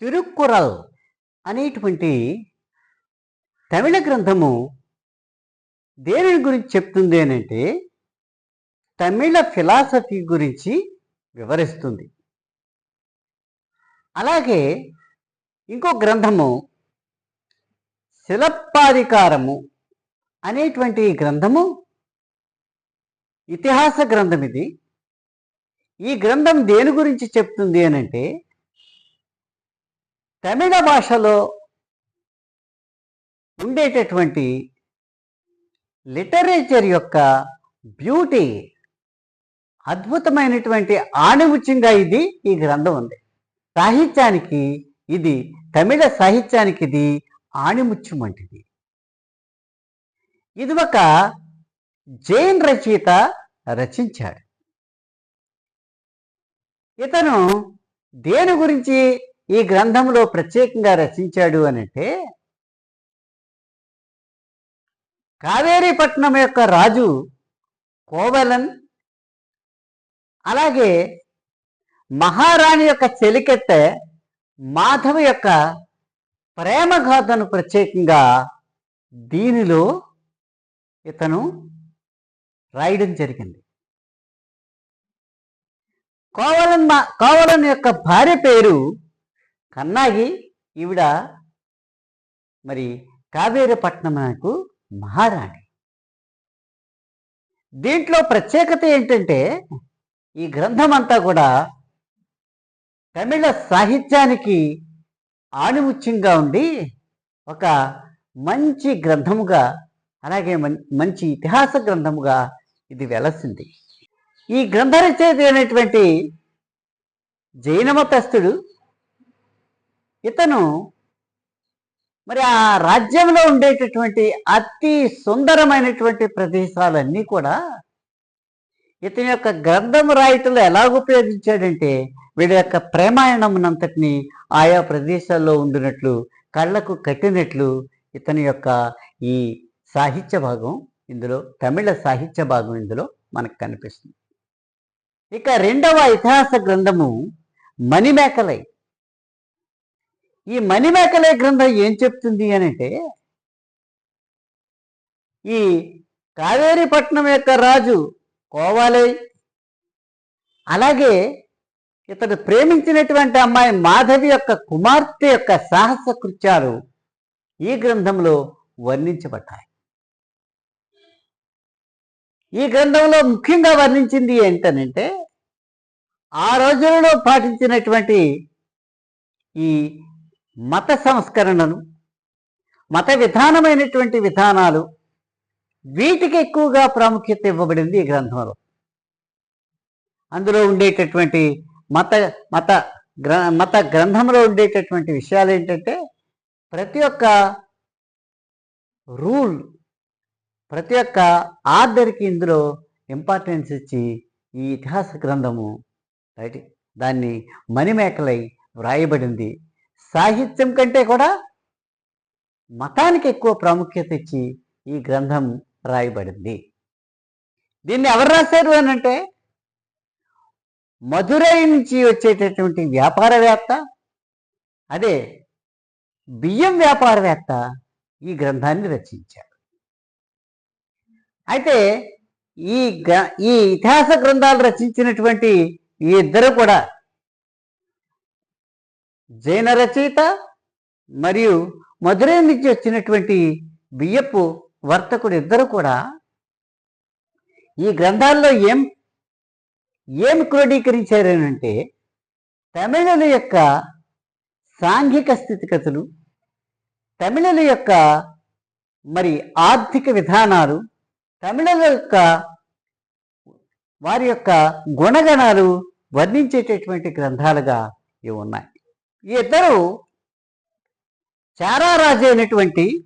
తిరుక్కురల్ అనేటువంటి తమిళ గ్రంథము దేని గురించి చెప్తుంది అని అంటే తమిళ ఫిలాసఫీ గురించి వివరిస్తుంది. అలాగే ఇంకో గ్రంథము శిలప్పాధికారము అనేటువంటి గ్రంథము ఇతిహాస గ్రంథం ఇది. ఈ గ్రంథం దేని గురించి చెప్తుంది అని అంటే తమిళ భాషలో ఉండేటటువంటి లిటరేచర్ యొక్క బ్యూటీ అద్భుతమైనటువంటి ఆణిముత్యంగా ఇది ఈ గ్రంథం ఉంది. సాహిత్యానికి ఇది తమిళ సాహిత్యానికి ఇది ఆణిముత్యం వంటిది. ఇది ఒక జైన్ రచయిత రచించాడు. ఇతను దేని గురించి ఈ గ్రంథంలో ప్రత్యేకంగా రచించాడు అని అంటే కావేరీపట్నం యొక్క రాజు కోవలన్ అలాగే మహారాణి యొక్క చెలికెత్త మాధవ యొక్క ప్రేమగాథను ప్రత్యేకంగా దీనిలో ఇతను రాయడం జరిగింది. కోవలన్ మా కోవలన్ యొక్క భార్య పేరు కన్నాగి ఈవిడ మరి కావేరీపట్నంకు మహారాణి. దీంట్లో ప్రత్యేకత ఏంటంటే ఈ గ్రంథం అంతా కూడా తమిళ సాహిత్యానికి ఆణిముత్యంగా ఉండి ఒక మంచి గ్రంథముగా అలాగే మంచి ఇతిహాస గ్రంథముగా ఇది వెలసింది. ఈ గ్రంథ రచయిత అయినటువంటి జైనమతస్థుడు ఇతను మరి ఆ రాజ్యంలో ఉండేటటువంటి అతి సుందరమైనటువంటి ప్రదేశాలన్నీ కూడా ఇతని యొక్క గ్రంథం రాయటంలో ఎలా ఉపయోగించాడంటే వీడి యొక్క ప్రేమాయణమునంతటిని ఆయా ప్రదేశాల్లో ఉండినట్లు కళ్ళకు కట్టినట్లు ఇతని యొక్క ఈ సాహిత్య భాగం ఇందులో తమిళ సాహిత్య భాగం ఇందులో మనకు కనిపిస్తుంది. ఇక రెండవ ఇతిహాస గ్రంథము మణిమేకలై. ఈ మణిమేకలే గ్రంథం ఏం చెప్తుంది అని అంటే ఈ కావేరీపట్నం యొక్క రాజు కోవాలై అలాగే ఇతడు ప్రేమించినటువంటి అమ్మాయి మాధవి యొక్క కుమార్తె యొక్క సాహస కృత్యాలు ఈ గ్రంథంలో వర్ణించబడ్డాయి. ఈ గ్రంథంలో ముఖ్యంగా వర్ణించింది ఏంటనంటే ఆ రోజులలో పాటించినటువంటి ఈ మత సంస్కరణను మత విధానమైనటువంటి విధానాలు వీటికి ఎక్కువగా ప్రాముఖ్యత ఇవ్వబడింది ఈ గ్రంథంలో. అందులో ఉండేటటువంటి మత మత గ్ర మత గ్రంథంలో ఉండేటటువంటి విషయాలు ఏంటంటే ప్రతి ఒక్క రూల్ ప్రతి ఒక్క ఆర్డర్కి ఇందులో ఇంపార్టెన్స్ ఇచ్చి ఈ ఇతిహాస గ్రంథము రైట్ దాన్ని మణిమేకలై వ్రాయబడింది. సాహిత్యం కంటే కూడా మతానికి ఎక్కువ ప్రాముఖ్యత ఇచ్చి ఈ గ్రంథం రాయబడింది. దీన్ని ఎవరు రాశారు అని అంటే మధురై నుంచి వచ్చేటటువంటి వ్యాపారవేత్త అదే బియ్యం వ్యాపారవేత్త ఈ గ్రంథాన్ని రచించారు. అయితే ఈ గ్ర ఈ ఇతిహాస గ్రంథాలు రచించినటువంటి ఈ ఇద్దరు కూడా జైన రచయిత మరియు మధురై నుంచి వచ్చినటువంటి బియ్యపు వర్తకుడు ఇద్దరు కూడా ఈ గ్రంథాల్లో ఏం ఏం క్రోడీకరించారనంటే తమిళుల యొక్క సాంఘిక స్థితిగతులు తమిళుల యొక్క మరి ఆర్థిక విధానాలు తమిళుల యొక్క వారి యొక్క గుణగణాలు వర్ణించేటటువంటి గ్రంథాలుగా ఇవి ఉన్నాయి. ఈ ఇద్దరు చారారాజు అయినటువంటి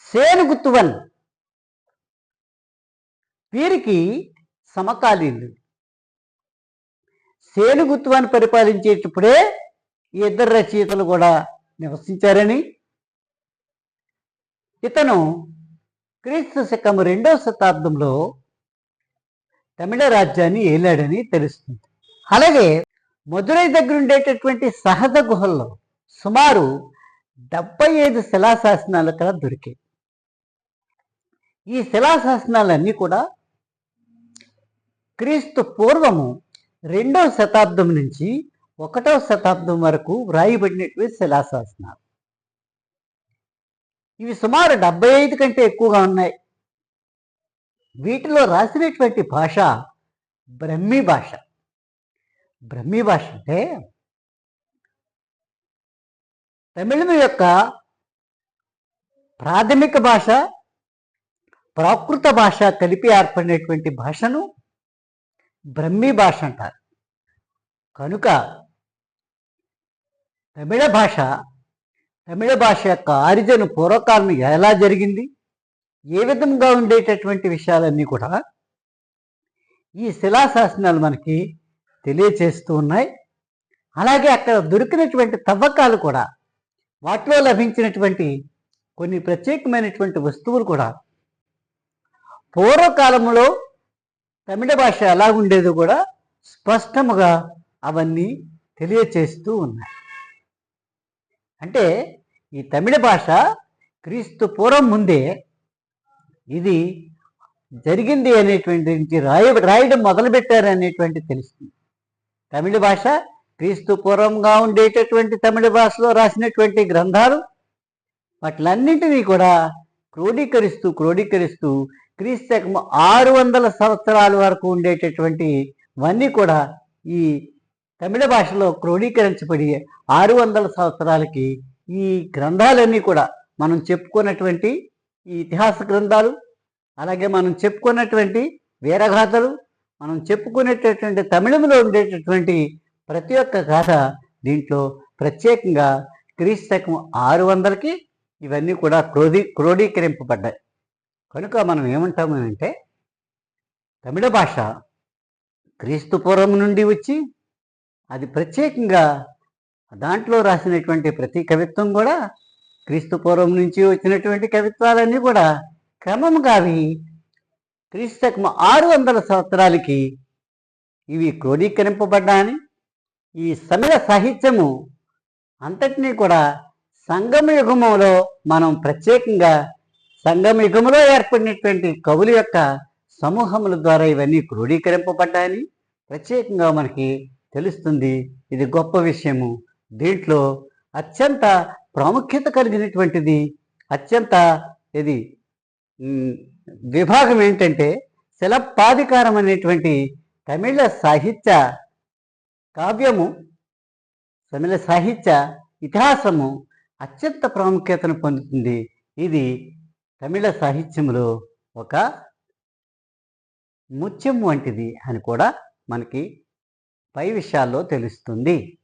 సేనుగుత్తువన్ వీరికి సమకాలీనులు. సేనుగుత్తువన్ పరిపాలించేటప్పుడే ఈ ఇద్దరు రచయితలు కూడా నివసించారని. ఇతను క్రీస్తు శకం రెండవ శతాబ్దంలో తమిళ రాజ్యాన్ని ఏలాడని తెలుస్తుంది. అలాగే మధురై దగ్గర ఉండేటటువంటి సహజ గుహల్లో సుమారు డెబ్బై ఐదు శిలాశాసనాలు కదా దొరికాయి. ఈ శిలాశాసనాలన్నీ కూడా క్రీస్తు పూర్వము రెండవ శతాబ్దం నుంచి ఒకటవ శతాబ్దం వరకు వ్రాయబడినటువంటి శిలాశాసనాలు. ఇవి సుమారు డెబ్బై ఐదు కంటే ఎక్కువగా ఉన్నాయి. వీటిలో రాసినటువంటి భాష బ్రహ్మీ భాష. బ్రహ్మీ భాష అంటే తమిళం యొక్క ప్రాథమిక భాష ప్రాకృత భాష కలిపి ఏర్పడినటువంటి భాషను బ్రహ్మీ భాష అంటారు. కనుక తమిళ భాష తమిళ భాష యొక్క ఆరిజను పూర్వకాలం ఎలా జరిగింది ఏ విధంగా ఉండేటటువంటి విషయాలన్నీ కూడా ఈ శిలాశాసనాలు మనకి తెలియచేస్తూ ఉన్నాయి. అలాగే అక్కడ దొరికినటువంటి తవ్వకాలు కూడా వాటిలో లభించినటువంటి కొన్ని ప్రత్యేకమైనటువంటి వస్తువులు కూడా పూర్వకాలంలో తమిళ భాష ఎలా ఉండేదో కూడా స్పష్టముగా అవన్నీ తెలియచేస్తూ ఉన్నాయి. అంటే ఈ తమిళ భాష క్రీస్తు పూర్వం ముందే ఇది జరిగింది అనేటువంటి రాయ రాయడం మొదలుపెట్టారు అనేటువంటి తెలుస్తుంది. తమిళ భాష క్రీస్తు పూర్వంగా ఉండేటటువంటి తమిళ భాషలో రాసినటువంటి గ్రంథాలు వాటిలన్నింటినీ కూడా క్రోడీకరిస్తూ క్రోడీకరిస్తూ క్రీస్తు ఆరు వందల సంవత్సరాల వరకు ఉండేటటువంటి వన్నీ కూడా ఈ తమిళ భాషలో క్రోడీకరించబడి ఆరు వందల సంవత్సరాలకి ఈ గ్రంథాలన్నీ కూడా మనం చెప్పుకున్నటువంటి ఈ ఇతిహాస గ్రంథాలు అలాగే మనం చెప్పుకున్నటువంటి వీరగాథలు మనం చెప్పుకునేటటువంటి తమిళంలో ఉండేటటువంటి ప్రతి ఒక్క గాథ దీంట్లో ప్రత్యేకంగా క్రీస్తు శకం ఆరు వందలకి ఇవన్నీ కూడా క్రోధీ క్రోడీకరింపబడ్డాయి. కనుక మనం ఏమంటాము అంటే తమిళ భాష క్రీస్తు పూర్వం నుండి వచ్చి అది ప్రత్యేకంగా దాంట్లో రాసినటువంటి ప్రతి కవిత్వం కూడా క్రీస్తు పూర్వం నుంచి వచ్చినటువంటి కవిత్వాలన్నీ కూడా క్రమంగా అవి క్రీస్తు ఆరు వందల సంవత్సరాలకి ఇవి క్రోడీకరింపబడ్డాయని ఈ తమిళ సాహిత్యము అంతటినీ కూడా సంగమ యుగములో మనం ప్రత్యేకంగా సంగమ యుగములో ఏర్పడినటువంటి కవుల యొక్క సమూహముల ద్వారా ఇవన్నీ క్రోడీకరింపబడ్డాయని ప్రత్యేకంగా మనకి తెలుస్తుంది. ఇది గొప్ప విషయము. దీంట్లో అత్యంత ప్రాముఖ్యత కలిగినటువంటిది అత్యంత ఇది విభాగం ఏంటంటే శిలపాధికారం అనేటువంటి తమిళ సాహిత్య కావ్యము తమిళ సాహిత్య ఇతిహాసము అత్యంత ప్రాముఖ్యతను పొందుతుంది. ఇది తమిళ సాహిత్యంలో ఒక ముత్యం వంటిది అని కూడా మనకి పై విషయాల్లో తెలుస్తుంది.